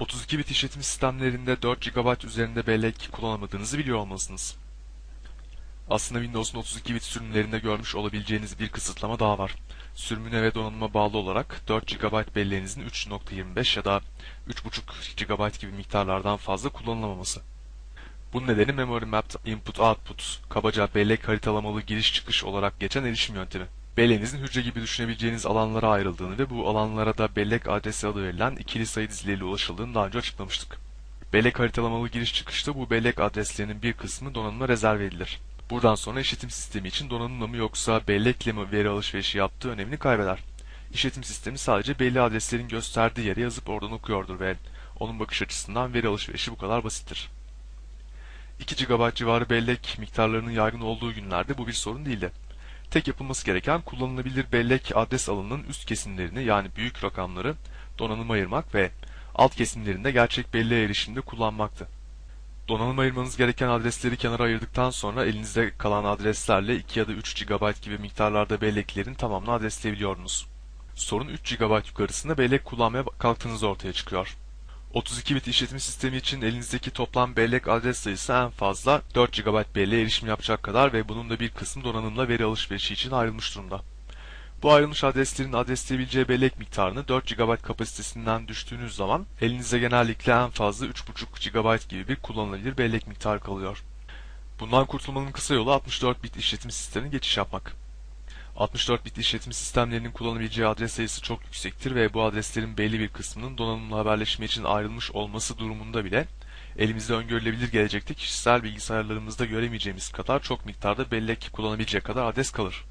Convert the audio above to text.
32 bit işletim sistemlerinde 4 GB üzerinde bellek kullanamadığınızı biliyor olmalısınız. Aslında Windows'un 32 bit sürümlerinde görmüş olabileceğiniz bir kısıtlama daha var. Sürümüne ve donanıma bağlı olarak 4 GB belleğinizin 3.25 ya da 3.5 GB gibi miktarlardan fazla kullanılamaması. Bunun nedeni Memory Mapped Input Output, kabaca bellek haritalamalı giriş çıkış olarak geçen erişim yöntemi. Belleğinizin hücre gibi düşünebileceğiniz alanlara ayrıldığını ve bu alanlara da bellek adresi adı verilen ikili sayı dizileriyle ulaşıldığını daha önce açıklamıştık. Bellek haritalamalı giriş çıkışta bu bellek adreslerinin bir kısmı donanıma rezerv edilir. Buradan sonra işletim sistemi için donanımla mı yoksa bellekle mi veri alışverişi yaptığı önemini kaybeder. İşletim sistemi sadece belli adreslerin gösterdiği yere yazıp oradan okuyordur ve onun bakış açısından veri alışverişi bu kadar basittir. 2 GB civarı bellek miktarlarının yaygın olduğu günlerde bu bir sorun değildi. Tek yapılması gereken kullanılabilir bellek adres alanının üst kesimlerini yani büyük rakamları donanıma ayırmak ve alt kesimlerinde gerçek belleğe erişimde kullanmaktı. Donanıma ayırmanız gereken adresleri kenara ayırdıktan sonra elinizde kalan adreslerle 2 ya da 3 GB gibi miktarlarda belleklerin tamamını adresleyebiliyordunuz. Sorun 3 GB yukarısında bellek kullanmaya kalktığınız ortaya çıkıyor. 32 bit işletim sistemi için elinizdeki toplam bellek adres sayısı en fazla 4 GB belleğe erişim yapacak kadar ve bunun da bir kısmı donanımla veri alışverişi için ayrılmış durumda. Bu ayrılmış adreslerin adresleyebileceği bellek miktarını 4 GB kapasitesinden düştüğünüz zaman elinizde genellikle en fazla 3.5 GB gibi bir kullanılabilir bellek miktarı kalıyor. Bundan kurtulmanın kısa yolu 64 bit işletim sistemine geçiş yapmak. 64 bit işletim sistemlerinin kullanabileceği adres sayısı çok yüksektir ve bu adreslerin belli bir kısmının donanımla haberleşme için ayrılmış olması durumunda bile elimizde öngörülebilir gelecekte kişisel bilgisayarlarımızda göremeyeceğimiz kadar çok miktarda bellek kullanabilecek kadar adres kalır.